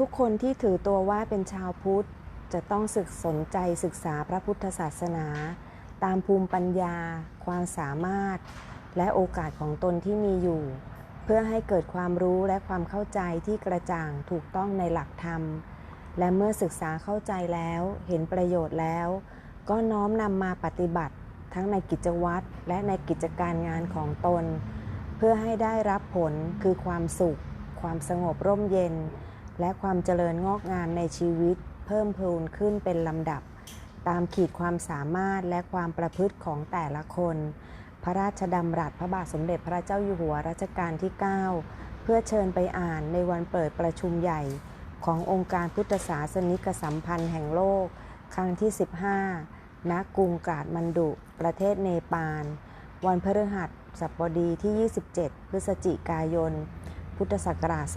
ทุกคนที่ถือตัวว่าเป็นชาวพุทธ จะต้องศึกสนใจศึกษาพระพุทธศาสนา ตามภูมิปัญญา ความสามารถ และโอกาสของตนที่มีอยู่ เพื่อให้เกิดความรู้และความเข้าใจที่กระจ่างถูกต้องในหลักธรรม และเมื่อศึกษาเข้าใจแล้วเห็นประโยชน์แล้ว ก็น้อมนำมาปฏิบัติ ทั้งในกิจวัตรและในกิจการงานของตน เพื่อให้ได้รับผลคือความสุข ความสงบร่มเย็น และความเจริญงอกงามในชีวิต เพิ่มพูนขึ้นเป็นลำดับ ตามขีดความสามารถและความประพฤติของแต่ละคน พระราชดำรัสพระบาทสมเด็จพระเจ้าอยู่หัวรัชกาลที่ 9 เพื่อเชิญไปอ่านในวันเปิดประชุมใหญ่ขององค์การพุทธศาสนิกสัมพันธ์แห่งโลก ครั้งที่ 15 ณ กรุงกาดมันดุ ประเทศเนปาล วันพฤหัสบดีที่ 27 พฤศจิกายน พุทธศักราช 2529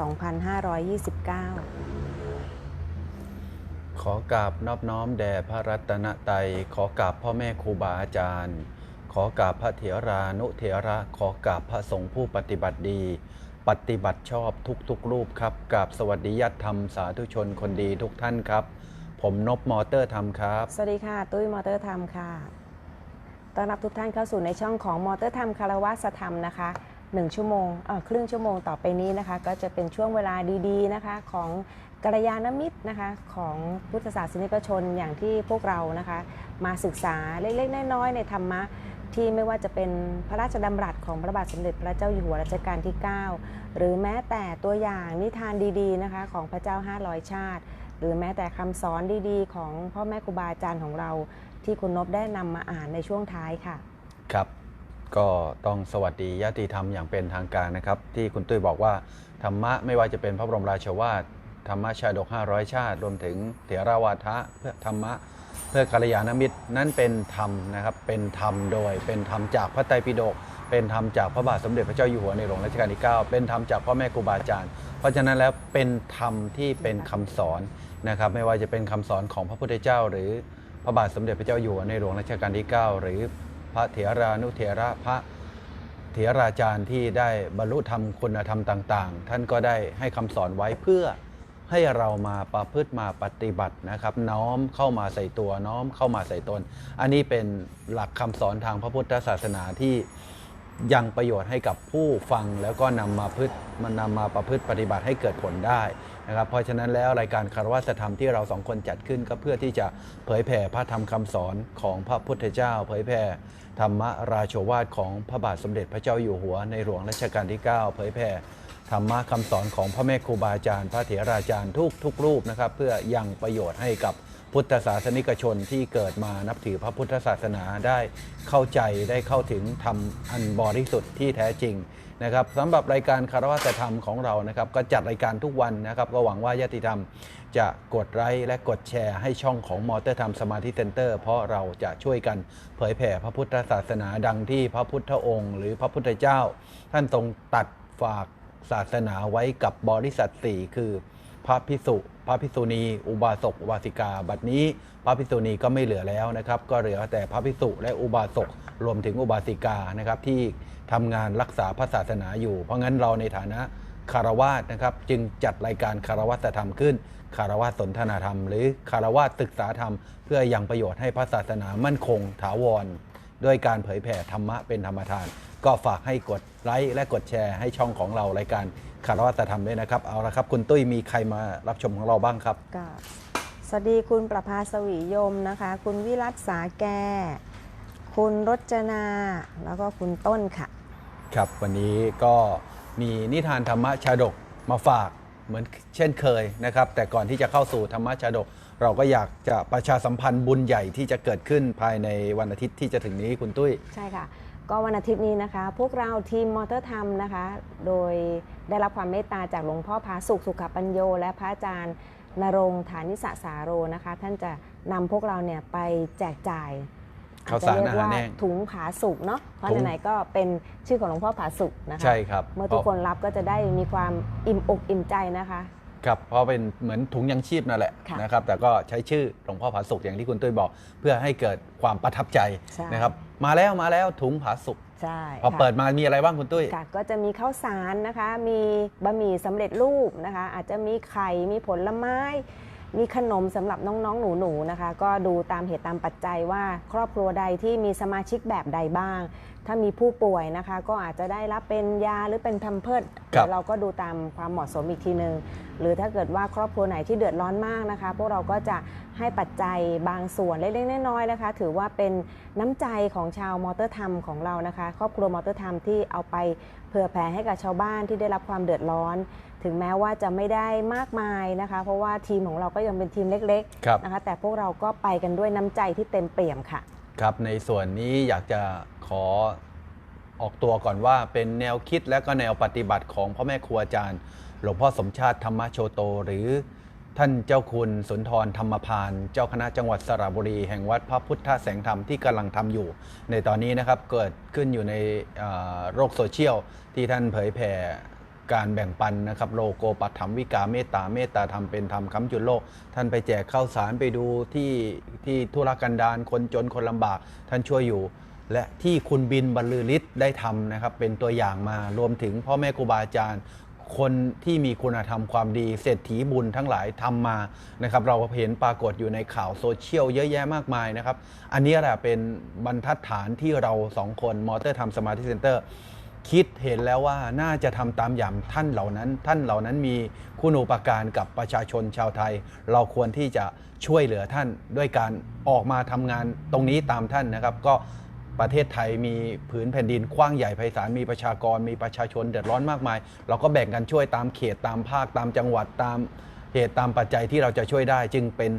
ขอกราบนอบน้อมแด่พระรัตนตรัย ขอกราบพ่อแม่ครูบาอาจารย์ ขอกราบพระเถรานุเถระ ขอกราบพระสงฆ์ผู้ปฏิบัติดี ปฏิบัติชอบทุกๆรูปครับกราบสวัสดีญาติธรรมสาธุชนคนดีทุกท่านครับ ผมนบมอเตอร์ธรรมครับ สวัสดีค่ะ ตุ้ยมอเตอร์ธรรมค่ะ ต้อนรับทุกท่านเข้าสู่ในช่องของมอเตอร์ธรรมคารวะสธรรมนะคะ 1 ชั่วโมงเอ่อครึ่งชั่วโมงต่อไปนี้นะคะ ก็จะเป็นช่วงเวลาดีๆนะคะ ของกัลยาณมิตรนะคะ ของพุทธศาสนิกชนอย่างที่พวกเรานะคะ มาศึกษาเล็กๆน้อยๆในธรรมะที่ไม่ว่าจะเป็นพระราชดำรัสของพระบาทสมเด็จพระเจ้าอยู่หัวรัชกาลที่ 9 หรือแม้แต่ตัวอย่างนิทานดีๆนะคะของพระเจ้า 500 ชาติ หรือแม้แต่คำสอนดีๆ ของพ่อแม่ครูบาอาจารย์ของเรา ที่คุณนบได้นำมาอ่านในช่วงท้ายค่ะ ครับ ก็ต้องสวัสดีญาติธรรมอย่างเป็นทางการนะครับ ที่คุณตุ้ยบอกว่า ธรรมะไม่ว่าจะเป็นพระบรมราชวาทธรรมะชาดก 500 ชาติ รวมถึงเถราวาทะเพื่อธรรมะเพื่อกัลยาณมิตรนั่นเป็นธรรมนะครับเป็นธรรมโดยเป็นธรรมจากพระไตรปิฎกเป็นธรรมจากพระบาทสมเด็จพระเจ้าอยู่หัวในหลวงรัชกาลที่ 9 เป็นธรรมจากพ่อแม่ครูบาอาจารย์ เพราะฉะนั้นแล้วเป็นธรรมที่เป็นคำสอนนะครับไม่ว่าจะเป็นคำสอนของพระพุทธเจ้า หรือพระบาทสมเด็จพระเจ้าอยู่หัวในหลวงรัชกาลที่ 9 หรือ พระเถรานุเถระพระเถราจารย์ที่ได้บรรลุธรรมคุณธรรมต่าง ๆ ท่านก็ได้ให้คำสอนไว้เพื่อให้เรามาประพฤติมาปฏิบัตินะครับ น้อมเข้ามาใส่ตัวน้อมเข้ามาใส่ตน อันนี้เป็นหลักคำสอนทางพระพุทธศาสนาที่ยังประโยชน์ให้กับผู้ฟังแล้วก็นำมาพฤติมันนำมาประพฤติปฏิบัติให้เกิดผลได้ นะครับเพราะฉะนั้นแล้วรายการคารวะธรรมที่เราสองคนจัดขึ้นก็เพื่อที่จะเผยแผ่พระธรรมคำสอนของพระพุทธเจ้า เผยแผ่ธรรมราโชวาทของพระบาทสมเด็จพระเจ้าอยู่หัวในหลวงรัชกาลที่ 9 เผยแผ่ธรรมะคำสอนของพระแม่ครูบาอาจารย์ พระเถราจารย์ทุกทุกรูปนะครับเพื่อยังประโยชน์ให้กับ พุทธศาสนิกชนที่เกิดมานับถือพระพุทธศาสนาได้เข้าใจได้เข้าถึงธรรมอันบริสุทธิ์ที่แท้จริงนะครับสำหรับรายการคารวะธรรมของเรานะครับ ก็จัดรายการทุกวันนะครับ ก็หวังว่าญาติธรรมจะกดไลค์และกดแชร์ให้ช่องของมอเตอร์ธรรมสมาธิเซ็นเตอร์ เพราะเราจะช่วยกันเผยแผ่พระพุทธศาสนาดังที่พระพุทธองค์ หรือพระพุทธเจ้า ท่านทรงตัดฝากศาสนาไว้กับบริษัทสี่คือพระพิสุ ระพิสุณี อุบาสกอุบาสิกา บัดนี้ พระพิสุณีก็ไม่เหลือแล้วนะครับ ก็เหลือแต่พระพิสุและอุบาสกรวมถึงอุบาสิกานะครับที่ทำงานรักษาพระศาสนาอยู่ เพราะงั้นเราในฐานะคารวาสนะครับ จึงจัดรายการคารวาสธรรมขึ้น คารวาสสนทนาธรรม หรือคารวาสศึกษาธรรม เพื่อยังประโยชน์ให้พระศาสนามั่นคงถาวร ด้วยการเผยแผ่ธรรมะเป็นธรรมทาน ก็ฝากให้กดไลค์และกดแชร์ให้ช่องของเรารายการ คารวาสธรรมด้วยนะครับ เอาละครับ คุณตุ้ยมีใครมารับชมของเราบ้างครับก็สวัสดีคุณประภาสวียมนะคะ คุณวิรัตสาแก คุณรจนา แล้วก็คุณต้นค่ะ ครับ วันนี้ก็มีนิทานธรรมชาดกมาฝากเหมือนเช่นเคยนะครับ แต่ก่อนที่จะเข้าสู่ธรรมชาดก เราก็อยากจะประชาสัมพันธ์บุญใหญ่ที่จะเกิดขึ้นภายในวันอาทิตย์ที่จะถึงนี้คุณตุ้ย ใช่ค่ะ ก็วันอาทิตย์นี้นะคะ พวกเราทีมมอเตอร์ธรรมนะคะ โดยได้รับความเมตตาจากหลวงพ่อพาสุขสุขปัญโย และพระอาจารย์นรงค์ฐานิสสาโรนะคะ ท่านจะนำพวกเราเนี่ยไปแจกจ่ายข้าวสารจจะเรียกอาหารแห้งถุงผาสุกเนาะเพราะถุงไหนๆก็เป็นชื่อของหลวงพ่อผาสุกนะคะใช่ครับเมื่อทุกคนรับก็จะได้มีความอิ่มอกอิ่มใจนะคะ ครับเพราะเป็นเหมือนถุงยังชีพนั่นแหละค่ะนะครับ แต่ก็ใช้ชื่อหลวงพ่อผาสุกอย่างที่คุณตุ้ยบอก เพื่อให้เกิดความประทับใจใช่ นะครับ มาแล้วมาแล้วถุงผาสุกใช่พอค่ะ เปิดมามีอะไรบ้างคุณตุ้ย ค่ะก็จะมีข้าวสารนะคะ มีบะหมี่สำเร็จรูปนะคะ อาจจะมีไข่ มีผลไม้ มีขนมสำหรับน้องๆ หนูๆนะคะ ก็ดูตามเหตุตามปัจจัยว่าครอบครัวใดที่มีสมาชิกแบบใดบ้าง ถ้ามีผู้ป่วยนะคะ ก็อาจจะได้รับเป็นยาหรือเป็นแพมเพิร์ดครับ เราก็ดูตามความเหมาะสมอีกทีหนึ่งหรือถ้าเกิดว่าครอบครัวไหนที่เดือดร้อนมากนะคะ พวกเราก็จะให้ปัจจัยบางส่วนเล็กๆน้อยๆนะคะ ถือว่าเป็นน้ำใจของชาวมอเตอร์ธรรมของเรานะคะ ครอบครัวมอเตอร์ธรรมที่เอาไปเผื่อแผ่ให้กับชาวบ้านที่ได้รับความเดือดร้อน ถึงแม้ว่าจะไม่ได้มากมายนะคะ เพราะว่าทีมของเราก็ยังเป็นทีมเล็กครับ ๆนะคะ แต่พวกเราก็ไปกันด้วยน้ำใจที่เต็มเปี่ยมค่ะ ครับในส่วนนี้อยากจะ ขอออกตัวก่อนว่าเป็นแนวคิดและก็แนวปฏิบัติของพ่อแม่ครูอาจารย์ หลวงพ่อสมชาติธรรมโชโต หรือท่านเจ้าคุณสุนทรธรรมพาน เจ้าคณะจังหวัดสระบุรี แห่งวัดพระพุทธแสงธรรมที่กำลังทำอยู่ ในตอนนี้นะครับเกิดขึ้นอยู่ในโลกโซเชียลที่ท่านเผยแผ่การแบ่งปันนะครับโลโกปัตถมวิกาเมตตาเมตตาธรรมเป็นธรรมค้ำจุนโลก ท่านไปแจกข้าวสารไปดูที่ที่ทุรกันดารคนจนคนลำบาก ท่านช่วยอยู่ และที่คุณบินบรรลือฤทธิ์ได้ทำนะครับ เป็นตัวอย่างมารวมถึงพ่อแม่ครูบาอาจารย์ คนที่มีคุณธรรมความดี เศรษฐีบุญทั้งหลายทำมานะครับ เราเห็นปรากฏอยู่ในข่าวโซเชียลเยอะแยะมากมายนะครับ อันนี้แหละเป็นบรรทัดฐานที่เราสองคนมอเตอร์ทำสมาธิเซ็นเตอร์คิดเห็นแล้วว่าน่าจะทำตามอย่างท่านเหล่านั้น ท่านเหล่านั้นมีคุณูปการกับประชาชนชาวไทย เราควรที่จะช่วยเหลือท่านด้วยการออกมาทำงานตรงนี้ตามท่านนะครับ ก็ ประเทศไทยมีผืนแผ่นดินกว้างใหญ่ไพศาลมีประชากรมีประชาชนเดือดร้อนมากมาย เราก็แบ่งกันช่วยตามเขตตามภาคตามจังหวัดตามเหตุตามปัจจัยที่เราจะช่วยได้ จึงเป็น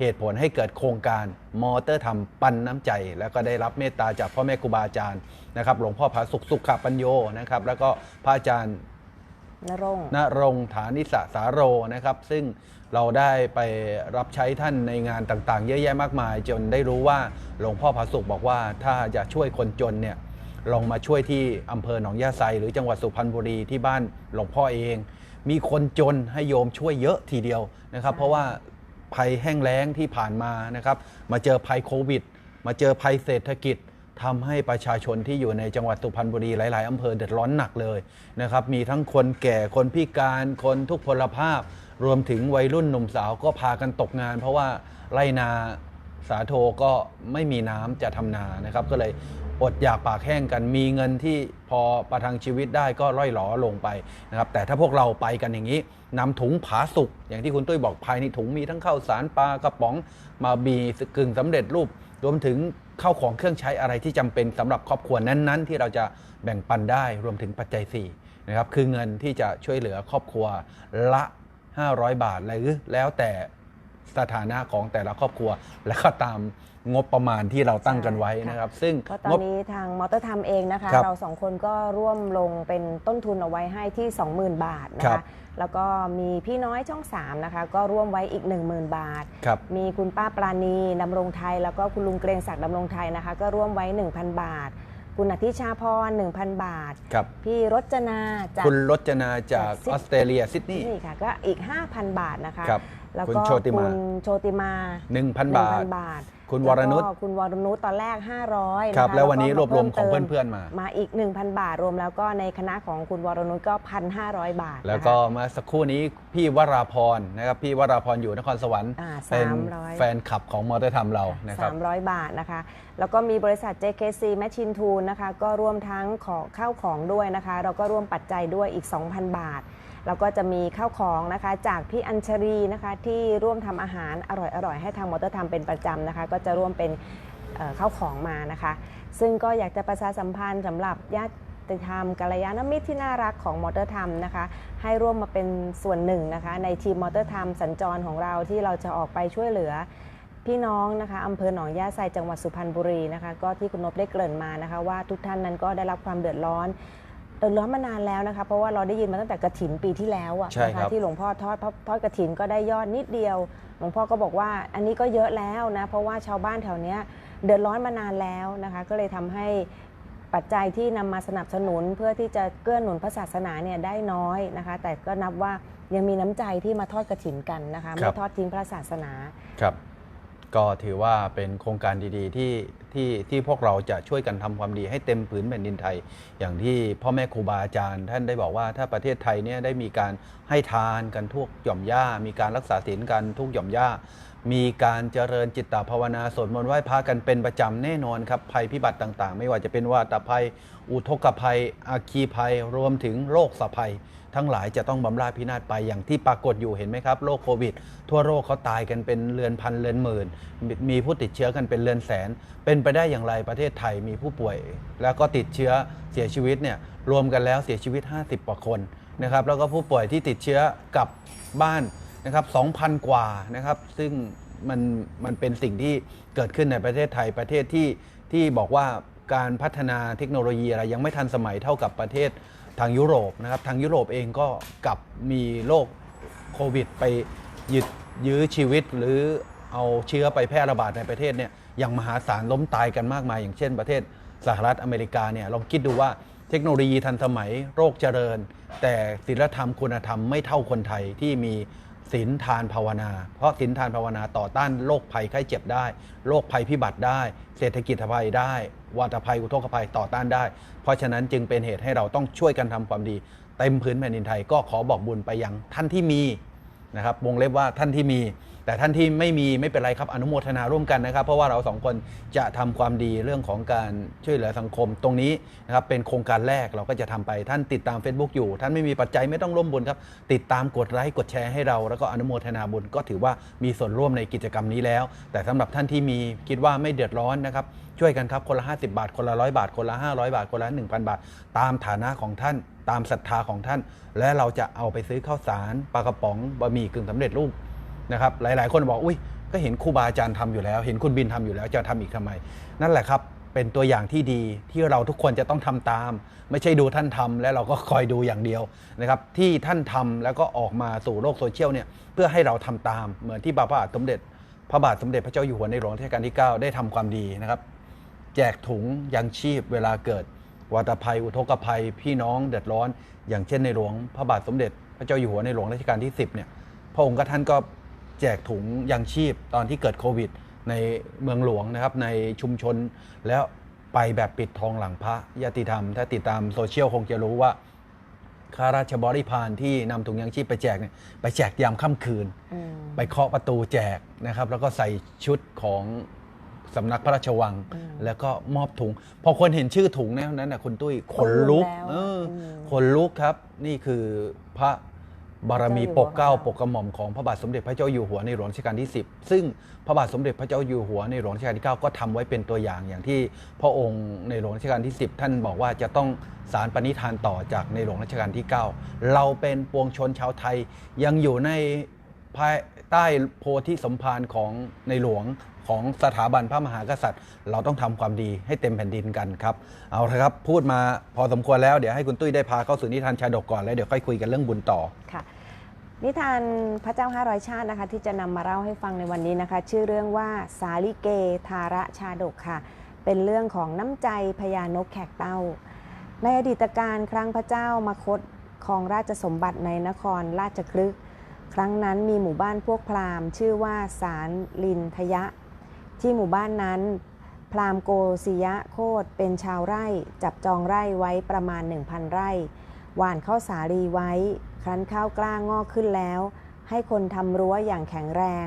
เหตุผลให้เกิดโครงการมอเตอร์ทำปันน้ำใจ แล้วก็ได้รับเมตตาจากพ่อแม่ครูบาอาจารย์นะครับหลวงพ่อผาสุขสุขปัญโยนะครับ แล้วก็พระอาจารย์นรงค์ณรงค์ฐานิสสาโรนะครับ ซึ่ง เราได้ไปรับใช้ท่านในงานต่างๆ เยอะแยะมากมาย จนได้รู้ว่าหลวงพ่อผาสุขบอกว่าถ้าจะช่วยคนจนเนี่ยลองมาช่วยที่อำเภอหนองยาไซหรือจังหวัดสุพรรณบุรีที่บ้านหลวงพ่อเอง มีคนจนให้โยมช่วยเยอะทีเดียวนะครับ เพราะว่าภัยแห้งแล้งที่ผ่านมานะครับ มาเจอภัยโควิด มาเจอภัยเศรษฐกิจทำให้ประชาชนที่อยู่ในจังหวัดสุพรรณบุรีหลาย ๆ อำเภอเดือดร้อนหนักเลยนะครับ มีทั้งคนแก่คนพิการคนทุกพลภาพ รวมถึงวัยรุ่นหนุ่มสาวก็พากันตกงาน เพราะว่าไรนาสาโทก็ไม่มีน้ำจะทำนานะครับ ก็เลยอดอยากปากแห้งกัน มีเงินที่พอประทังชีวิตได้ก็ร่อยหลอลงไปนะครับ แต่ถ้าพวกเราไปกันอย่างนี้นำถุงผาสุก อย่างที่คุณตุ้ยบอกภายในถุงมีทั้งข้าวสารปลากระป๋องมาบีกึ่งสำเร็จรูป รวมถึงข้าวของเครื่องใช้อะไรที่จำเป็นสำหรับครอบครัวนั้นๆ ที่เราจะแบ่งปันได้รวมถึงปัจจัย4นะครับคือเงินที่จะช่วยเหลือครอบครัวละ 500 บาทหรือแล้วแต่สถานะของแต่ละครอบครัว และก็ตามงบประมาณที่เราตั้งกันไว้นะครับ ซึ่งก็ตองบนนี้ทางมอเตอร์ทำเองนะคะครับเราสองคนก็ร่วมลงเป็นต้นทุนเอาไว้ให้ที่ 20,000 บาทนะครัคะบแล้วก็มีพี่น้อยช่อง 3 นะคะ ก็ร่วมไว้อีก 10,000 บาทครับมีคุณป้าปราณีดำรงไทย แล้วก็คุณลุงเกรงศักดิ์ดำรงไทยนะคะ ก็ร่วมไว้ 1,000 บาท คุณอธิชาพร 1,000 บาท ครับ พี่รจนาจาก คุณรจนาจากจากซิด ออสเตรเลียซิดนีย์ นี่ค่ะก็อีก 5,000 บาทนะคะครับแล้วคุณก็โชติมา คุณโชติมา1,000 บาท 1,000 บาทคุณวรนุชแก็คุณวรนุชตอนแรก 500นะะครับแล้ววันนี้ก็รวบรวมของพิ่ติเพื่อนๆมา มาอีก 1,000 บาทรวมแล้วก็ในคณะของคุณวรนุชก็ 1,500 บาทนะคะ แล้วก็เมื่อสักครู่นี้พี่วราพรนะครับพี่วราพรอยู่นครสวรรค์อ่าเป็น300 แฟนคลับของมอเตอร์ทำเรานะครับ 300 บาทนะคะแล้วก็มีบริษัท JKC Machine Tool นะคะ ก็ร่วมทั้งของข้าวของด้วยนะคะ เราก็ร่วมปัจจัยด้วยอีก 2,000 บาท แล้วก็จะมีข้าวของนะคะ จากพี่อัญชรีนะคะ ที่ร่วมทำอาหารอร่อยๆ ให้ทางมอเตอร์ทำเป็นประจำนะคะ ก็จะร่วมเป็นเข้าวของมานะคะ ซึ่งก็อยากจะประชาสัมพันธ์สำหรับญาติธรรมกัลยาณมิตรที่น่ารักของมอเตอร์ธรรมนะคะ ให้ร่วมมาเป็นส่วนหนึ่งนะคะ ในทีมมอเตอร์ธรรมสัญจรของเราที่เราจะออกไปช่วยเหลือ พี่น้องนะคะอำเภอหนองย่าไซจังหวัดสุพรรณบุรีนะคะ ก็ที่คุณนพได้เกริ่นมานะคะ ว่าทุกท่านนั้นก็ได้รับความเดือดร้อนเดือดร้อนมานานแล้วนะคะ เพราะว่าเราได้ยินมาตั้งแต่กระถินปีที่แล้วอะใช่นะครัคะบ ที่หลวงพ่อทอดทอดทอดกระถินก็ได้ยอดนิดเดียว หลวงพ่อก็บอกว่าอันนี้ก็เยอะแล้วนะ เพราะว่าชาวบ้านแถวเนี้ยเดือดร้อนมานานแล้วนะคะ ก็เลยทำให้ปัจจัยที่นำมาสนับสนุนเพื่อที่จะเกื้อหนุนพระศาสนาเนี่ยได้น้อยนะคะ แต่ก็นับว่ายังมีน้ำใจที่มาทอดกระถินกันนะคะ ครัไม่บ ทอดทิ้งพระศาสนา ครับ ก็ถือว่าเป็นโครงการดีๆ ที่ที่ที่พวกเราจะช่วยกันทำความดีให้เต็มผืนแผ่นดินไทย อย่างที่พ่อแม่ครูบาอาจารย์ ท่านได้บอกว่าถ้าประเทศไทยเนี่ยได้มีการให้ทานกันทุกหย่อมย่ามีการรักษาศีลกันทุกหย่อมย่ามีการเจริญจิตตภาวนาสวดมนต์ไหว้พระกันเป็นประจำแน่นอนครับภัยพิบัติต่างๆ ไม่ว่าจะเป็นวาตภัย อุทกภัยอาคีภัย รวมถึงโรคสะภัย ทั้งหลายจะต้องบำราพินาศไปอย่างที่ปรากฏอยู่เห็นไหมครับโรคโควิด ทั่วโลกเขาตายกันเป็นเรือนพันเรือนหมื่น มีผู้ติดเชื้อกันเป็นเรือนแสน เป็นไปได้อย่างไรประเทศไทยมีผู้ป่วย แล้วก็ติดเชื้อเสียชีวิตเนี่ยรวมกันแล้วเสียชีวิต 50กว่าคนนะครับแล้วก็ผู้ป่วยที่ติดเชื้อกลับบ้านนะครับ2,000 กว่านะครับ ซึ่งมันมันเป็นสิ่งที่เกิดขึ้นในประเทศไทยประเทศที่ที่บอกว่าการพัฒนาเทคโนโลยีอะไรยังไม่ทันสมัยเท่ากับประเทศ ทางยุโรปนะครับทางยุโรปเองก็กลับมีโรคโควิด ไปยึดยื้อชีวิตหรือเอาเชื้อไปแพร่ระบาดในประเทศเนี่ยอย่างมหาศาลล้มตายกันมากมาย อย่างเช่นประเทศสหรัฐอเมริกาเนี่ยลองคิดดูว่าเทคโนโลยีทันสมัยโรคเจริญ แต่ศีลธรรมคุณธรรมไม่เท่าคนไทยที่มี ศีลทานภาวนา เพราะศีลทานภาวนาต่อต้านโรคภัยไข้เจ็บได้โรคภัยพิบัติได้ เศรษฐกิจภัยได้วัตภัยอุทกภัยต่อต้านได้ เพราะฉะนั้นจึงเป็นเหตุให้เราต้องช่วยกันทำความดี เต็มพื้นแผ่นดินไทยก็ขอบอกบุญไปยังท่านที่มีนะครับวงเล็บว่าท่านที่มี แต่ท่านที่ไม่มีไม่เป็นไรครับอนุโมทนาร่วมกันนะครับ เพราะว่าเราสองคนจะทำความดีเรื่องของการช่วยเหลือสังคมตรงนี้นะครับเป็นโครงการแรกเราก็จะทำไปท่านติดตาม Facebook อยู่ ท่านไม่มีปัจจัยไม่ต้องร่วมบุญครับ ติดตามกดไลค์กดแชร์ให้เรา แล้วก็อนุโมทนาบุญก็ถือว่ามีส่วนร่วมในกิจกรรมนี้แล้ว แต่สำหรับท่านที่มีคิดว่าไม่เดือดร้อนนะครับช่วยกันครับคนละ 50 บาท คนละร้อยบาท คนละ 500 บาท คนละ 1,000 บาท ตามฐานะของท่าน ตามศรัทธาของท่าน และเราจะเอาไปซื้อข้าวสารปลากระป๋องบะหมี่กึ่งสำเร็จรูป นะครับหลาย ๆ คนบอกอุ้ยก็เห็นครูบาอาจารย์ทำอยู่แล้ว เห็นคุณบินทำอยู่แล้วจะทำอีกทำไม นั่นแหละครับเป็นตัวอย่างที่ดีที่เราทุกคนจะต้องทำตาม ไม่ใช่ดูท่านทำแล้วเราก็คอยดูอย่างเดียวนะครับที่ท่านทำแล้วก็ออกมาสู่โลกโซเชียลเนี่ยเพื่อให้เราทำตามเหมือนที่พระบาทสมเด็จ พระบาทสมเด็จพระเจ้าอยู่หัวในหลวงรัชกาลที่ 9 ได้ทำความดีนะครับ แจกถุงยังชีพเวลาเกิดวาตภัย อุทกภัย พี่น้องเดือดร้อน อย่างเช่นในหลวง พระบาทสมเด็จ พระเจ้าอยู่หัวในหลวงรัชกาลที่ 10เนี่ยพระองค์ก็ท่านก็ แจกถุงยังชีพตอนที่เกิดโควิด ในเมืองหลวงนะครับในชุมชน แล้วไปแบบปิดทองหลังพระญาติธรรม ถ้าติดตามโซเชียลคงจะรู้ว่าข้าราชบริพารที่นำถุงยังชีพไปแจกเนี่ยไปแจกยามค่ำคืนอืมไปเคาะประตูแจกนะครับ แล้วก็ใส่ชุดของสำนักพระราชวังอืมแล้วก็มอบถุง พอคนเห็นชื่อถุงเนยเท่านั้นนะคุณตุ้ยขนลุกปลื้มแล้วเอออมขนลุกครับ นี่คือพระ บารมีพระเจ้าอยู่ปกเกล้าหัวปกกระหม่อมของพระบาทสมเด็จพระเจ้าอยู่หัวในหลวงรัชกาลที่ 10 ซึ่งพระบาทสมเด็จพระเจ้าอยู่หัวในหลวงรัชกาลที่ 9 ก็ทำไว้เป็นตัวอย่างอย่างที่พระองค์ในหลวงรัชกาลที่ 10 ท่านบอกว่าจะต้องสารปณิธานต่อจากในหลวงรัชกาลที่ 9 เราเป็นปวงชนชาวไทยยังอยู่ในภายใต้โพธิสมภารของในหลวงของสถาบันพระมหากษัตริย์ เราต้องทำความดีให้เต็มแผ่นดินกันครับ เอาละครับ พูดมาพอสมควรแล้วเดี๋ยวให้คุณตุ้ยได้พาเข้าสู่นิทานชาดกก่อนแล้วเดี๋ยวค่อยคุยกันเรื่องบุญต่อค่ะ นิทานพระเจ้าห้าร้อยชาตินะคะ ที่จะนำมาเล่าให้ฟังในวันนี้นะคะ ชื่อเรื่องว่าสาลิเกทาระชาดกค่ะ เป็นเรื่องของน้ำใจพญานกแขกเต้า ในอดีตการครั้งพระเจ้ามาคตครองราชสมบัติในนครราชคลึก ครั้งนั้นมีหมู่บ้านพวกพราหมณ์ ชื่อว่าสารลินทยะ ที่หมู่บ้านนั้น พราหมณ์โกศิยะโคตเป็นชาวไร่ จับจองไร่ไว้ประมาณ 1,000 ไร่ หว่านข้าวสาลีไว้ ครั้นข้าวกล้างอกขึ้นแล้ว ให้คนทำรั้วอย่างแข็งแรง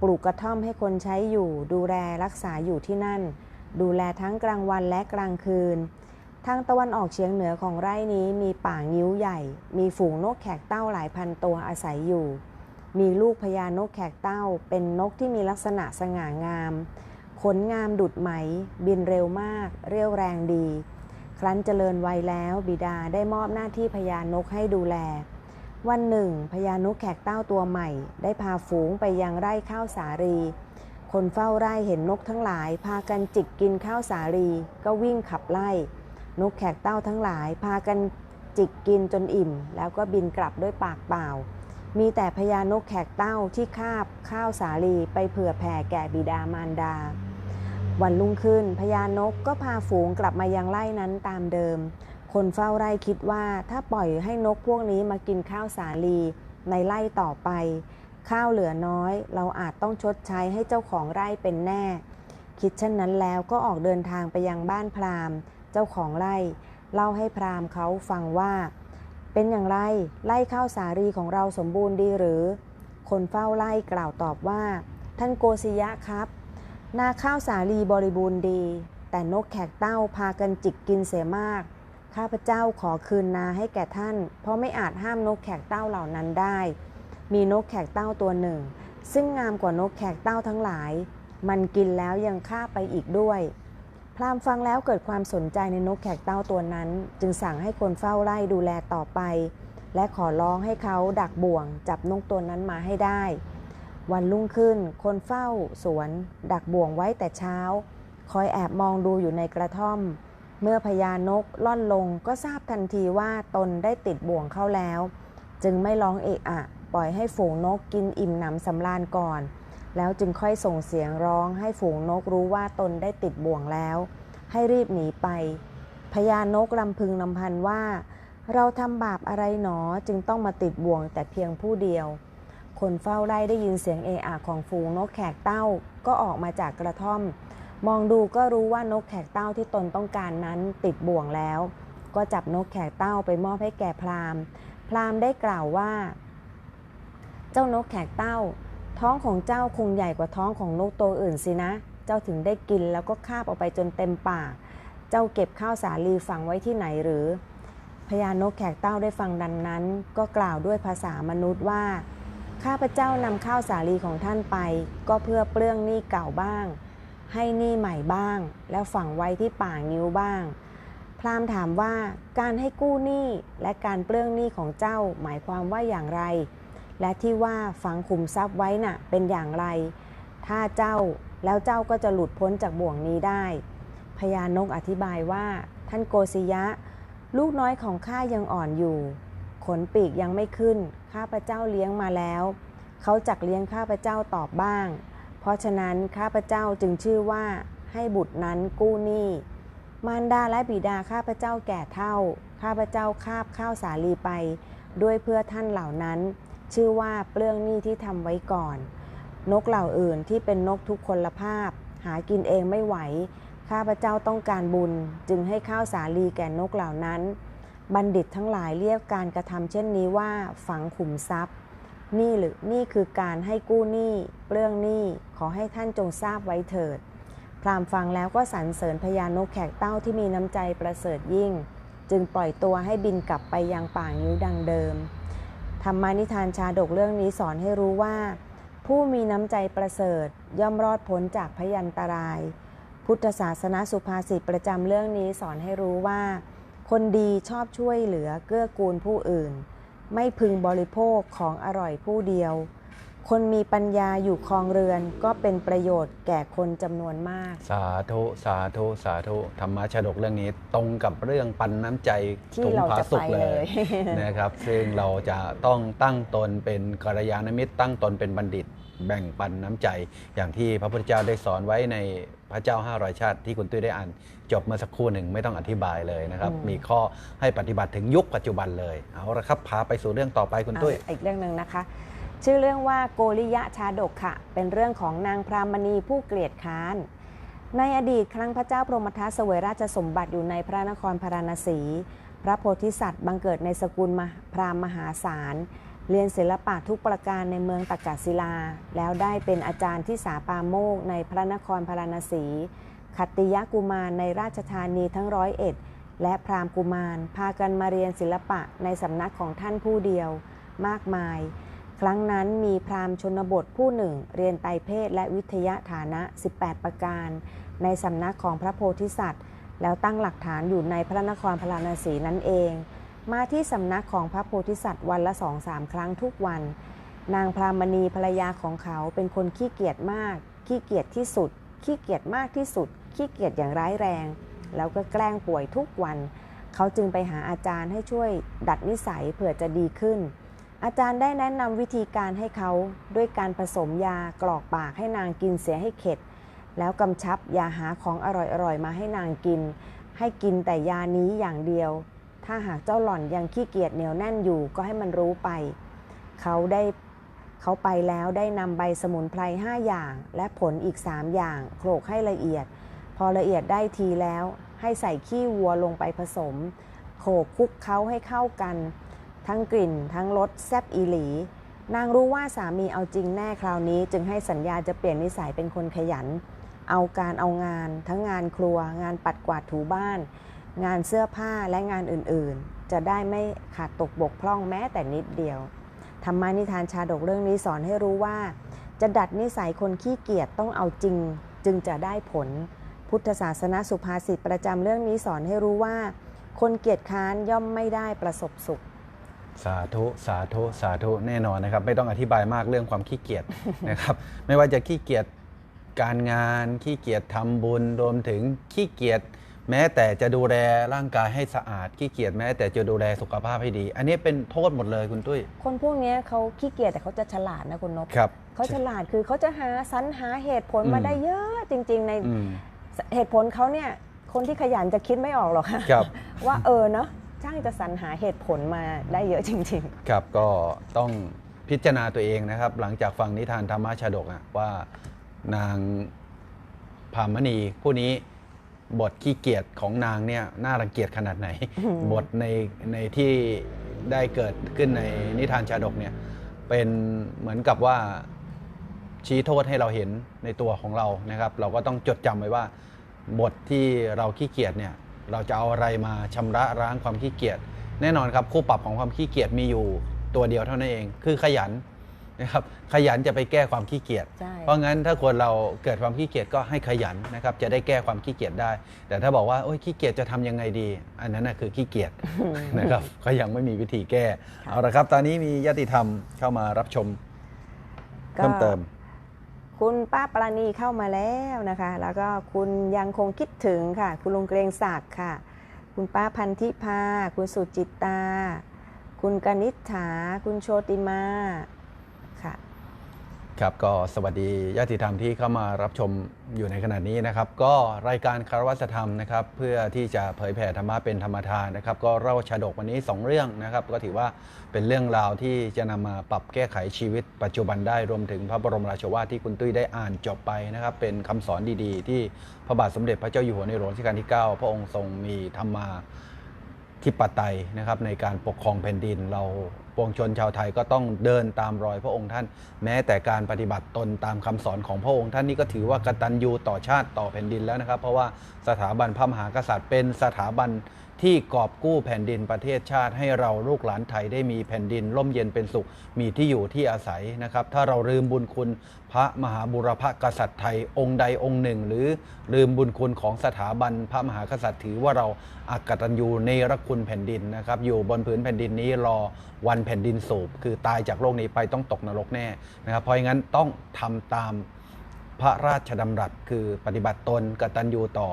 ปลูกกระท่อมให้คนใช้อยู่ ดูแลรักษาอยู่ที่นั่น ดูแลทั้งกลางวันและกลางคืน ทางตะวันออกเฉียงเหนือของไร่นี้มีป่างิ้วใหญ่ มีฝูงนกแขกเต้าหลายพันตัวอาศัยอยู่ มีลูกพญานกแขกเต้า เป็นนกที่มีลักษณะสง่างาม ขนงามดุดไหม บินเร็วมาก เรี่ยวแรงดีครั้นเจริญวัยแล้วบิดาได้มอบหน้าที่พญานกให้ดูแล วันหนึ่งพญานกแขกเต้าตัวใหม่ ได้พาฝูงไปยังไร่ข้าวสาลีคนเฝ้าไร่เห็นนกทั้งหลาย พากันจิกกินข้าวสาลีก็วิ่งขับไล่ นกแขกเต้าทั้งหลาย พากันจิกกินจนอิ่ม แล้วก็บินกลับด้วยปากเปล่า มีแต่พญานกแขกเต้าที่คาบข้าวสาลีไปเผื่อแผ่แก่บิดามารดา วันรุ่งขึ้นพญานกก็พาฝูงกลับมายังไร่นั้นตามเดิม คนเฝ้าไร่คิดว่าถ้าปล่อยให้นกพวกนี้มากินข้าวสาลีในไร่ต่อไป ข้าวเหลือน้อย เราอาจต้องชดใช้ให้เจ้าของไร่เป็นแน่ คิดเช่นนั้นแล้วก็ออกเดินทางไปยังบ้านพราหมณ์ เจ้าของไร่ เล่าให้พราหมณ์เขาฟังว่า เป็นอย่างไรไล่ข้าวสาลีของเราสมบูรณ์ดีหรือ คนเฝ้าไล่กล่าวตอบว่า ท่านโกศิยะครับ นาข้าวสาลีบริบูรณ์ดี แต่นกแขกเต้าพากันจิกกินเสียมาก ข้าพเจ้าขอคืนนาให้แก่ท่าน เพราะไม่อาจห้ามนกแขกเต้าเหล่านั้นได้ มีนกแขกเต้าตัวหนึ่ง ซึ่งงามกว่านกแขกเต้าทั้งหลาย มันกินแล้วยังฆ่าไปอีกด้วย พราหมณ์ฟังแล้วเกิดความสนใจในนกแขกเต้าตัวนั้น จึงสั่งให้คนเฝ้าไร่ดูแลต่อไป และขอร้องให้เขาดักบ่วง จับนกตัวนั้นมาให้ได้ วันรุ่งขึ้น คนเฝ้า สวน ดักบ่วงไว้แต่เช้า คอยแอบมองดูอยู่ในกระท่อม เมื่อพญานกล่อนลงก็ทราบทันทีว่าตนได้ติดบ่วงเข้าแล้ว จึงไม่ร้องเอะอะ ปล่อยให้ฝูงนกกินอิ่มหนำสำราญก่อน แล้วจึงค่อยส่งเสียงร้องให้ฝูงนกรู้ว่าตนได้ติดบ่วงแล้ว ให้รีบหนีไปพญานกลำพึงลำพันว่า เราทำบาปอะไรหนอจึงต้องมาติดบ่วงแต่เพียงผู้เดียว คนเฝ้าไร่ได้ยินเสียงเอะอะของฝูงนกแขกเต้าก็ออกมาจากกระท่อม มองดูก็รู้ว่านกแขกเต้าที่ตนต้องการนั้นติดบ่วงแล้ว ก็จับนกแขกเต้าไปมอบให้แก่พราหมณ์ พราหมณ์ได้กล่าวว่า เจ้านกแขกเต้า ท้องของเจ้าคงใหญ่กว่าท้องของนกตัวอื่นสินะ เจ้าถึงได้กินแล้วก็คาบเอาไปจนเต็มปาก เจ้าเก็บข้าวสาลีฝังไว้ที่ไหนหรือพญานกแขกเต้าได้ฟังดังนั้น ก็กล่าวด้วยภาษามนุษย์ว่า ข้าพเจ้านำข้าวสาลีของท่านไป ก็เพื่อเปลื้องหนี้เก่าบ้าง ให้หนี้ใหม่บ้าง แล้วฝังไว้ที่ป่างิ้วบ้าง พราหมณ์ถามว่าการให้กู้หนี้และการเปลื้องหนี้ของเจ้าหมายความว่าอย่างไร และที่ว่าฝังขุมทรัพย์ไว้น่ะเป็นอย่างไร ถ้าเจ้าแล้วเจ้าก็จะหลุดพ้นจากบ่วงนี้ได้พญานกอธิบายว่า ท่านโกศิยะ ลูกน้อยของข้ายังอ่อนอยู่ ขนปีกยังไม่ขึ้น ข้าพเจ้าเลี้ยงมาแล้ว เขาจักเลี้ยงข้าพเจ้าตอบบ้าง เพราะฉะนั้นข้าพเจ้าจึงชื่อว่าให้บุตรนั้นกู้หนี้ มารดาและบิดาข้าพเจ้าแก่เท่า ข้าพเจ้าคาบข้าวสาลีไป ด้วยเพื่อท่านเหล่านั้น ชื่อว่าเปลื้องหนี้ที่ทำไว้ก่อน นกเหล่าอื่นที่เป็นนกทุกคนละภาพ หากินเองไม่ไหว ข้าพเจ้าต้องการบุญ จึงให้ข้าวสาลีแก่นกเหล่านั้น บัณฑิตทั้งหลายเรียกการกระทำเช่นนี้ว่าฝังขุมทรัพย์ นี่หรือนี่คือการให้กู้หนี้เปลื้องหนี้ขอให้ท่านจงทราบไว้เถิด พราหมณ์ฟังแล้วก็สรรเสริญพญานกแขกเต้าที่มีน้ำใจประเสริฐยิ่ง จึงปล่อยตัวให้บินกลับไปยังป่างิ้วดังเดิมธรรมานิทานชาดกเรื่องนี้สอนให้รู้ว่า ผู้มีน้ำใจประเสริฐย่อมรอดพ้นจากพยันตราย พุทธศาสนาสุภาษิตประจำเรื่องนี้สอนให้รู้ว่า คนดีชอบช่วยเหลือเกื้อกูลผู้อื่น ไม่พึงบริโภคของอร่อยผู้เดียว คนมีปัญญาอยู่ครองเรือนก็เป็นประโยชน์แก่คนจำนวนมาก สาธุสาธุสาธุธรรมะชาดกเรื่องนี้ตรงกับเรื่องปันน้ำใจที่ถุงเราผาจะสุไปกเลเลย ย นะครับ ซึ่งเราจะต้องตั้งตนเป็นกัลยาณมิตร ตั้งตนเป็นบัณฑิต แบ่งปันน้ำใจ อย่างที่พระพุทธเจ้าได้สอนไว้ใน พระเจ้า 500 ชาติที่คุณตุ้ยได้อ่าน จบเมื่อสักครู่หนึ่งไม่ต้องอธิบายเลยนะครับอืมมีข้อให้ปฏิบัติถึงยุคปัจจุบันเลยเอาละครับพาไปสู่เรื่องต่อไปคุณตุ้ยอะอีกเรื่องหนึ่งนะคะ ชื่อเรื่องว่าโกริยะชาดกค่ะ เป็นเรื่องของนางพรามณีผู้เกลียดค้าน ในอดีตครั้งพระเจ้าพรหมทัตเสวยราชสมบัติอยู่ในพระนครพาราณสี พระโพธิสัตว์บังเกิดในสกุลมหพราหมณ์มหาศาล เรียนศิลปะทุกประการในเมืองตักกศิลา แล้วได้เป็นอาจารย์ที่สาปาโมกในพระนครพาราณสีขัตติยกุมารในราชธานีทั้งร้อยเอ็ดและพราหมณ์กุมาร พากันมาเรียนศิลปะในสำนักของท่านผู้เดียว มากมาย ครั้งนั้นมีพราหมณ์ชนบทผู้หนึ่ง เรียนไตรเพศและวิทยาฐานะ 18 ประการ ในสำนักของพระโพธิสัตว์ แล้วตั้งหลักฐานอยู่ในพระนครพาราณสีนั่นเอง มาที่สำนักของพระโพธิสัตว์วันละสองสามครั้งทุกวัน นางพรามณีภรรยาของเขาเป็นคนขี้เกียจมาก ขี้เกียจที่สุด ขี้เกียจมากที่สุด ขี้เกียจอย่างร้ายแรง แล้วก็แกล้งป่วยทุกวัน เขาจึงไปหาอาจารย์ให้ช่วยดัดนิสัยเผื่อจะดีขึ้น อาจารย์ได้แนะนำวิธีการให้เขาด้วยการผสมยากรอกปากให้นางกินเสียให้เข็ด แล้วกำชับอย่าหาของอร่อยๆมาให้นางกิน ให้กินแต่ยานี้อย่างเดียว ถ้าหากเจ้าหล่อนยังขี้เกียจเหนียวแน่นอยู่ก็ให้มันรู้ไป เขาได้เขาไปแล้วได้นำใบสมุนไพร5อย่าง และผลอีก3อย่างโขลกให้ละเอียด พอละเอียดได้ทีแล้ว ให้ใส่ขี้วัวลงไปผสมโขลกคลุกเคล้าให้เข้ากัน ทั้งกลิ่นทั้งรสแซบอีหลี นางรู้ว่าสามีเอาจริงแน่คราวนี้จึงให้สัญญาจะเปลี่ยนนิสัยเป็นคนขยัน เอาการเอางาน ทั้งงานครัว งานปัดกวาดถูบ้าน งานเสื้อผ้าและงานอื่นๆ จะได้ไม่ขาดตกบกพร่องแม้แต่นิดเดียว ธรรมานิทานชาดกเรื่องนี้สอนให้รู้ว่า จะดัดนิสัยคนขี้เกียจต้องเอาจริง จึงจะได้ผล พุทธศาสนาสุภาษิตประจำเรื่องนี้สอนให้รู้ว่า คนเกียจค้านย่อมไม่ได้ประสบสุขสาธุ สาธุ สาธุแน่นอนนะครับ ไม่ต้องอธิบายมากเรื่องความขี้เกียจนะครับ ไม่ว่าจะขี้เกียจการงานขี้เกียจทำบุญรวมถึงขี้เกียจ แม้แต่จะดูแลร่างกายให้สะอาดขี้เกียจแม้ แต่จะดูแลสุขภาพให้ดี อันนี้เป็นโทษหมดเลยคุณตุ้ย คนพวกเนี้ยเขาขี้เกียจแต่เขาจะฉลาดนะคุณนพครับ เขาฉลาดคือเขาจะหาสรรหาเหตุผลอืมมาได้เยอะจริง ๆ ในอืม เหตุผลเขาเนี่ยคนที่ขยันจะคิดไม่ออกหรอกค่ะครับ ว่าเออเนาะช่างจะสรรหาเหตุผลมาได้เยอะจริง ครับก็ต้องพิจารณาตัวเองนะครับ หลังจากฟังนิทานธรรมชาดกอะว่านางพามณีผู้นี้ บทขี้เกียจของนางเนี่ยน่ารังเกียจขนาดไหนอืมบทในในที่ได้เกิดขึ้นในนิทานชาดกเนี่ยเป็นเหมือนกับว่าชี้โทษให้เราเห็นในตัวของเรานะครับ เราก็ต้องจดจำไว้ว่า บทที่เราขี้เกียจเนี่ยเราจะเอาอะไรมาชำระล้างความขี้เกียจแน่นอนครับคู่ปรับของความขี้เกียจมีอยู่ตัวเดียวเท่านั้นเอง คือขยัน นะครับขยันจะไปแก้ความขี้เกียจใช่เพราะงั้นถ้าคนเราเกิดความขี้เกียจก็ให้ขยันนะครับจะได้แก้ความขี้เกียจได้ แต่ถ้าบอกว่าโอ้ยขี้เกียจจะทำยังไงดี อันนั้นนะคือขี้เกียจนะครับก็ยังไม่มีวิธีแก้ค่ะเอาละครับ ตอนนี้มีญาติธรรมเข้ามารับชมๆเพิ่มเติม คุณป้าปราณีเข้ามาแล้วนะคะ แล้วก็คุณยังคงคิดถึงค่ะ คุณลุงเกรงศักดิ์ค่ะ คุณป้าพันธิพา คุณสุจิตตา คุณกนิษฐา คุณโชติมาค่ะ ครับก็สวัสดีญาติธรรมที่เข้ามารับชมอยู่ในขณะนี้นะครับ ก็รายการคารวัสธรรมนะครับ เพื่อที่จะเผยแผ่ธรรมะเป็นธรรมทานนะครับ ก็เล่าชาดกวันนี้ 2 เรื่องนะครับ ก็ถือว่าเป็นเรื่องราวที่จะนำมาปรับแก้ไขชีวิต ปัจจุบันได้รวมถึงพระบรมราชวาทที่คุณตุ้ยได้อ่านจบไปนะครับ เป็นคำสอนดีๆ ที่พระบาทสมเด็จพระเจ้าอยู่หัวในหลวงรัชกาลที่ 9 พระองค์ทรงมีธรรมา ทิปไตยนะครับในการปกครองแผ่นดิน เราปวงชนชาวไทยก็ต้องเดินตามรอยพระองค์ท่าน แม้แต่การปฏิบัติตนตามคำสอนของพระองค์ท่านนี่ก็ถือว่ากตัญญูต่อชาติต่อแผ่นดินแล้วนะครับ เพราะว่าสถาบันพระมหากษัตริย์เป็นสถาบัน ที่กอบกู้แผ่นดินประเทศชาติ ให้เราลูกหลานไทยได้มีแผ่นดินร่มเย็นเป็นสุข มีที่อยู่ที่อาศัยนะครับ ถ้าเราลืมบุญคุณพระมหาบุรพกษัตริย์ไทยองค์ใดองค์หนึ่ง หรือลืมบุญคุณของสถาบันพระมหากษัตริย์ถือว่าเราอากตัญญูเนรคุณแผ่นดินนะครับ อยู่บนผืนแผ่นดินนี้รอวันแผ่นดินสูบคือตายจากโลกนี้ไปต้องตกนรกแน่นะครับเพราะงั้นต้องทำตามพระราชดำรัสคือปฏิบัติตนกตัญญูต่อ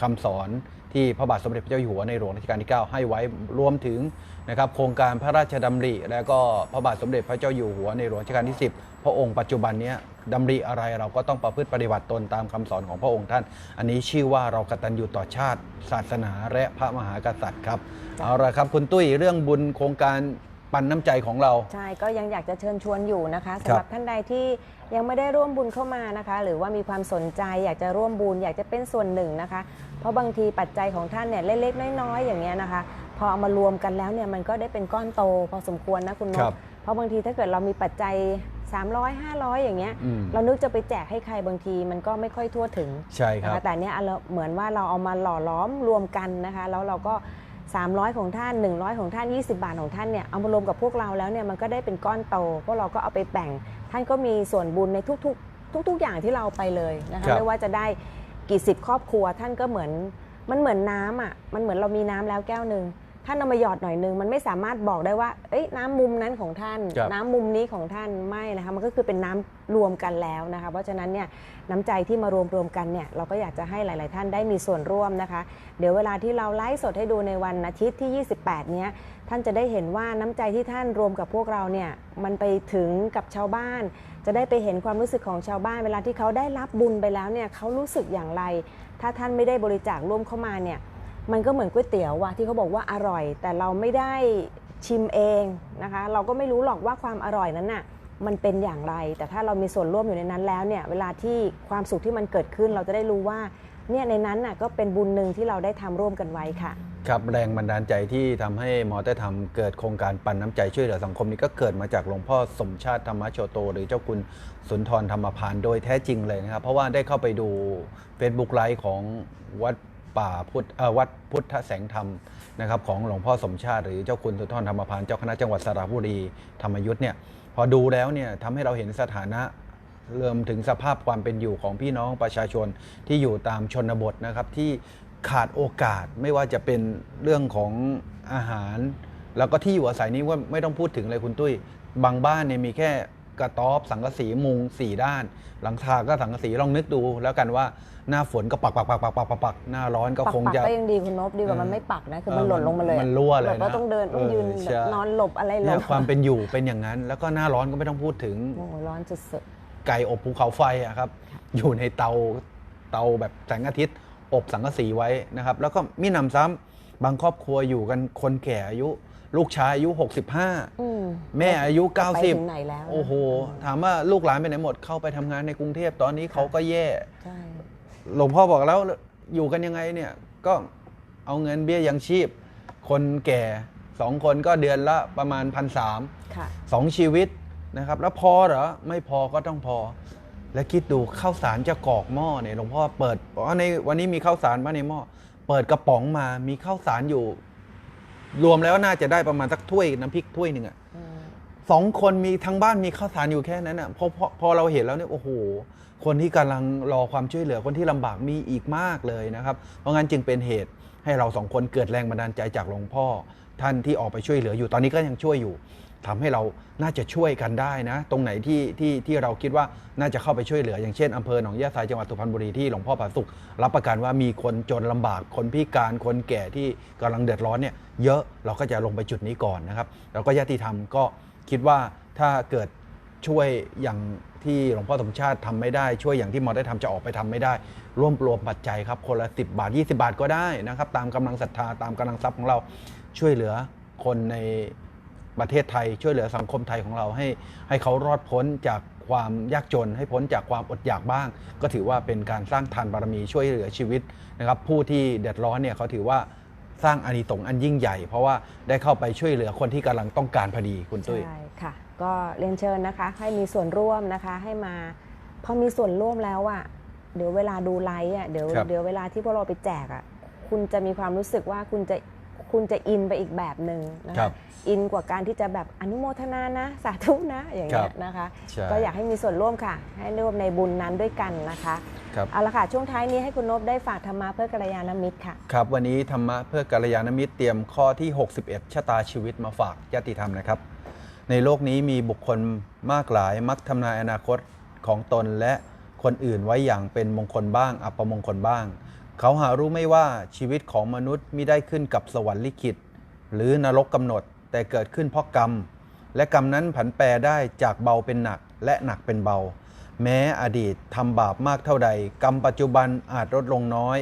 คำสอน ที่พระบาทสมเด็จพระเจ้าอยู่หัวในหลวงรัชกาลที่ 9 ให้ไว้รวมถึงนะครับโครงการพระราชดำริ และก็พระบาทสมเด็จพระเจ้าอยู่หัวในหลวงรัชกาลที่ 10 พระองค์ปัจจุบันเนี้ยดำริอะไรเราก็ต้องประพฤติปฏิบัติตนตามคำสอนของพระองค์ท่าน อันนี้ชื่อว่าเรากตัญญูต่อชาติ ศาสนาและพระมหากษัตริย์ครับเอาละครับคุณตุ้ยเรื่องบุญโครงการปันน้ำใจของเรา ใช่ ก็ยังอยากจะเชิญชวนอยู่นะคะครัสำบหรับท่านใดที่ยังไม่ได้ร่วมบุญเข้ามานะคะ หรือว่ามีความสนใจอยากจะร่วมบุญอยากจะเป็นส่วนหนึ่งนะคะ เพราะบางทีปัจจัยของท่านเนี่ยเล็กๆน้อยๆอย่างเงี้ยนะคะ พอเอามารวมกันแล้วเนี่ยมันก็ได้เป็นก้อนโตพอสมควรนะคุณนครักบเพราะบางทีถ้าเกิดเรามีปัจจัย 300 500 อย่างเงี้ยอืมเรานึกจะไปแจกให้ใครบางทีมันก็ไม่ค่อยทั่วถึงใช่คนะรับคะแต่เนี้ยเราเหมือนว่าเราเอามาหล่อล้อมรวมกันนะคะแล้วเราก็300 ของท่าน 100 ของท่าน 20 บาทของท่านเนี่ยเอามารวมกับพวกเราแล้วเนี่ยมันก็ได้เป็นก้อนโตพวกเราก็เอาไปแบ่ง ท่านก็มีส่วนบุญในทุกๆ ทุกๆอย่างที่เราไปเลยนะครัคะบไม่ว่าจะได้ กี่สิบครอบครัวท่านก็เหมือนมันเหมือนน้ำอะมันเหมือนเรามีน้ำแล้วแก้วหนึ่ง ท่านเอามาหยอดหน่อยนึง มันไม่สามารถบอกได้ว่า เอ้ยน้ำมุมนั้นของท่าน ครับ น้ำมุมนี้ของท่านไม่นะคะมันก็คือเป็นน้ำรวมกันแล้วนะคะ เพราะฉะนั้นเนี่ยน้ำใจที่มารวมรวมๆกันเนี่ยเราก็อยากจะให้หลาย ๆ ท่านได้มีส่วนร่วมนะคะ เดี๋ยวเวลาที่เราไลฟ์สดให้ดูในวันอาทิตย์ที่ 28 เนี้ยท่านจะได้เห็นว่าน้ำใจที่ท่านรวมกับพวกเราเนี่ยมันไปถึงกับชาวบ้าน จะได้ไปเห็นความรู้สึกของชาวบ้าน เวลาที่เขาได้รับบุญไปแล้วเนี่ยเขารู้สึกอย่างไร ถ้าท่านไม่ได้บริจาคร่วมเข้ามาเนี่ย มันก็เหมือนก๋วยเตี๋ยวว่ะที่เขาบอกว่าอร่อย แต่เราไม่ได้ชิมเองนะคะ เราก็ไม่รู้หรอกว่าความอร่อยนั้นน่ะมันเป็นอย่างไร แต่ถ้าเรามีส่วนร่วมอยู่ในนั้นแล้วเนี่ยเวลาที่ความสุขที่มันเกิดขึ้น เราจะได้รู้ว่าเนี่ยในนั้นน่ะก็เป็นบุญหนึ่งที่เราได้ทำร่วมกันไว้ค่ะ ครับแรงบันดาลใจที่ทำให้หมอได้ทำเกิดโครงการปันน้ำใจช่วยเหลือสังคมนี้ก็เกิดมาจากหลวงพ่อสมชาติธรรมโชโต หรือเจ้าคุณสุนทรธรรมพานโดยแท้จริงเลยนะครับเพราะว่าได้เข้าไปดู Facebook ไลฟ์ของวัด ป่าพุทธวัดพุทธแสงธรรมนะครับของหลวงพ่อสมชาติหรือเจ้าคุณสุนทรธรรมพานเจ้าคณะจังหวัดสระบุรีธรรมยุทธ์เนี่ยพอดูแล้วเนี่ยทำให้เราเห็นสถานะเริ่มถึงสภาพความเป็นอยู่ของพี่น้องประชาชนที่อยู่ตามชนบทนะครับที่ขาดโอกาสไม่ว่าจะเป็นเรื่องของอาหาร แล้วก็ที่อยู่อาศัยนี้ว่าไม่ต้องพูดถึงเลยคุณตุ้ย บางบ้านเนี่ยมีแค่ กระต๊อบสังกะสีมุงสี่ด้าน หลังคาก็สังกะสีลองนึกดู แล้วกันว่าหน้าฝนก็ปักปักปักปักปักปักปักหน้าร้อนก็ปักคงปักจะก็ยังดีคุณนบดีกว่าเออมันไม่ปักนะคือเออมันหล่นลงมาเลยมันรั่วเลยแบบว่านะต้องเดินต้องยืนเออแบบใช่นอนหลบอะไรหลเนี่ยบความเป็นอยู่เป็นอย่างนั้น แล้วก็หน้าร้อนก็ไม่ต้องพูดถึง โอ้โหร้อนสุดไก่อบภูเขาไฟอะครับ อยู่ในเตาเตาแบบแสงอาทิตย์ อบสังกะสีไว้นะครับ แล้วก็มีหนำซ้ำบางครอบครัวอยู่กันคนแก่อายุ ลูกชายอายุๆอืม65 แม่อายุ ไปถึงไหน90 แล้วนะโอ้โห ถามว่าลูกหลานไปไหนหมด เข้าไปทำงานในกรุงเทพตอนนี้เขาก็แย่ ใช่ หลวงพ่อบอกแล้วอยู่กันยังไงเนี่ย ก็เอาเงินเบี้ยยังชีพ คนแก่สองคนก็เดือนละประมาณพันสามค่ะ สองชีวิตนะครับ แล้วพอเหรอ ไม่พอก็ต้องพอ และคิดดูข้าวสารจะกรอกหม้อเนี่ยหลวงพ่อเปิดบอกว่าในวันนี้มีข้าวสารมาในหม้อเปิดกระป๋องมามีข้าวสารอยู่ รวมแล้วน่าจะได้ประมาณสักถ้วยน้ำพริกถ้วยหนึ่งอะอืมสองคนมีทั้งบ้านมีข้าวสารอยู่แค่นั้นอะพอพอพอเราเห็นแล้วเนี่ยโอ้โห คนที่กำลังรอความช่วยเหลือคนที่ลำบากมีอีกมากเลยนะครับ เพราะงั้นจึงเป็นเหตุให้เราสองคนเกิดแรงบันดาลใจจากหลวงพ่อท่านที่ออกไปช่วยเหลืออยู่ตอนนี้ก็ยังช่วยอยู่ ทำให้เราน่าจะช่วยกันได้นะ ตรงไหนที่ที่ที่เราคิดว่าน่าจะเข้าไปช่วยเหลือ อย่างเช่นอำเภอหนองยะไซจังหวัดสุพรรณบุรีที่หลวงพ่อผาสุกรับประกันว่ามีคนจนลำบากคนพิการคนแก่ที่กำลังเดือดร้อนเนี่ยเยอะเราก็จะลงไปจุดนี้ก่อนนะครับ แล้วก็ญาติธรรมก็คิดว่าถ้าเกิดช่วยอย่างที่หลวงพ่อสมชาติทำไม่ได้ช่วยอย่างที่มอได้ทำจะออกไปทำไม่ได้ ร่วมรวมปัจจัยครับคนละ 10 บาท 20 บาทก็ได้นะครับ ตามกำลังศรัทธาตามกำลังทรัพย์ของเราช่วยเหลือคนใน ประเทศไทยช่วยเหลือสังคมไทยของเราให้ ให้เขารอดพ้นจากความยากจน ให้พ้นจากความอดอยากบ้าง ก็ถือว่าเป็นการสร้างทานบารมีช่วยเหลือชีวิตนะครับ ผู้ที่เดือดร้อนเนี่ยเขาถือว่าสร้างอานิสงส์อันยิ่งใหญ่ เพราะว่าได้เข้าไปช่วยเหลือคนที่กำลังต้องการพอดีคุณตุ้ยใช่ค่ะ ก็เรียนเชิญนะคะ ให้มีส่วนร่วมนะคะให้มาพอมีส่วนร่วมแล้วอะเดี๋ยวเวลาดูไลฟ์อะเดี๋ยวครับเดี๋ยวเวลาที่พวกเราไปแจกอะคุณจะมีความรู้สึกว่าคุณจะ คุณจะอินไปอีกแบบหนึ่งนะครัคะบอินกว่าการที่จะแบบอนุโมทนานะ สาธุนะอย่างเงี้ครัยบนะคะ ใช่ ก็อยากให้มีส่วนร่วมค่ะ ให้ร่วมในบุญนั้นด้วยกันนะคะครับ เอาละค่ะช่วงท้ายนี้ให้คุณนบได้ฝากธรรมะเพื่อกัลยาณมิตรค่ะ ครับ วันนี้ธรรมะเพื่อกัลยาณมิตรเตรียมข้อที่ 61 ชะตาชีวิตมาฝากญาติธรรมนะครับ ในโลกนี้มีบุคคลมากหลายมักทำนายอนาคตของตนและคนอื่นไว้อย่างเป็นมงคลบ้าง อัปมงคลบ้าง เขาหารู้ไม่ว่าชีวิตของมนุษย์มิได้ขึ้นกับสวรรค์ลิขิต หรือนรกกำหนดแต่เกิดขึ้นเพราะกรรม และกรรมนั้นผันแปรได้จากเบาเป็นหนักและหนักเป็นเบา แม้อดีตทำบาปมากเท่าใด กรรมปัจจุบันอาจลดลงน้อย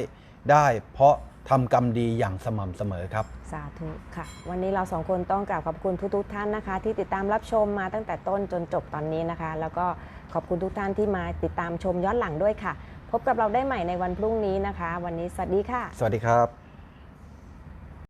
ได้เพราะทำกรรมดีอย่างสม่ำเสมอครับ สาธุค่ะ วันนี้เราสองคนต้องกราบขอบคุณทุกๆท่านนะคะ ที่ติดตามรับชมมาตั้งแต่ต้นจนจบตอนนี้นะคะ แล้วก็ขอบคุณทุกท่านที่มาติดตามชมย้อนหลังด้วยค่ะ พบกับเราได้ใหม่ในวันพรุ่งนี้นะคะ วันนี้สวัสดีค่ะ สวัสดีครับ